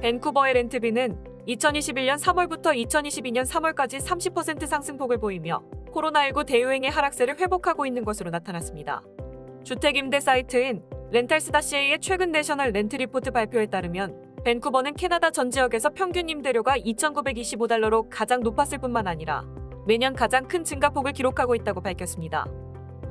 밴쿠버의 렌트비는 2021년 3월부터 2022년 3월까지 30% 상승폭을 보이며 코로나19 대유행의 하락세를 회복하고 있는 것으로 나타났습니다. 주택임대 사이트인 렌탈스다CA의 최근 내셔널 렌트 리포트 발표에 따르면 밴쿠버는 캐나다 전 지역에서 평균 임대료가 2,925달러로 가장 높았을 뿐만 아니라 매년 가장 큰 증가폭을 기록하고 있다고 밝혔습니다.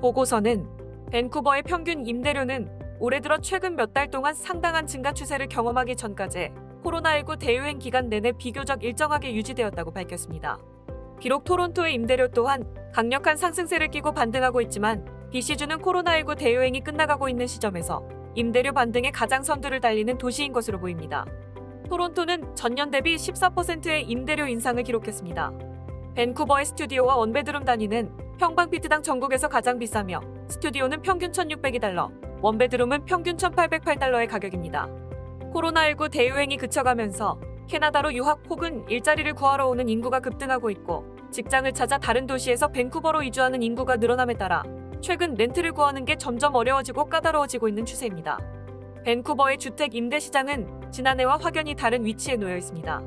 보고서는 밴쿠버의 평균 임대료는 올해 들어 최근 몇 달 동안 상당한 증가 추세를 경험하기 전까지 코로나19 대유행 기간 내내 비교적 일정하게 유지되었다고 밝혔습니다. 비록 토론토의 임대료 또한 강력한 상승세를 끼고 반등하고 있지만 BC주는 코로나19 대유행이 끝나가고 있는 시점에서 임대료 반등의 가장 선두를 달리는 도시인 것으로 보입니다. 토론토는 전년 대비 14%의 임대료 인상을 기록했습니다. 밴쿠버의 스튜디오와 원베드룸 단위는 평방 피트당 전국에서 가장 비싸며 스튜디오는 평균 1,602달러, 원베드룸은 평균 1,808달러의 가격입니다. 코로나19 대유행이 그쳐가면서 캐나다로 유학 혹은 일자리를 구하러 오는 인구가 급등하고 있고 직장을 찾아 다른 도시에서 밴쿠버로 이주하는 인구가 늘어남에 따라 최근 렌트를 구하는 게 점점 어려워지고 까다로워지고 있는 추세입니다. 밴쿠버의 주택 임대 시장은 지난해와 확연히 다른 위치에 놓여 있습니다.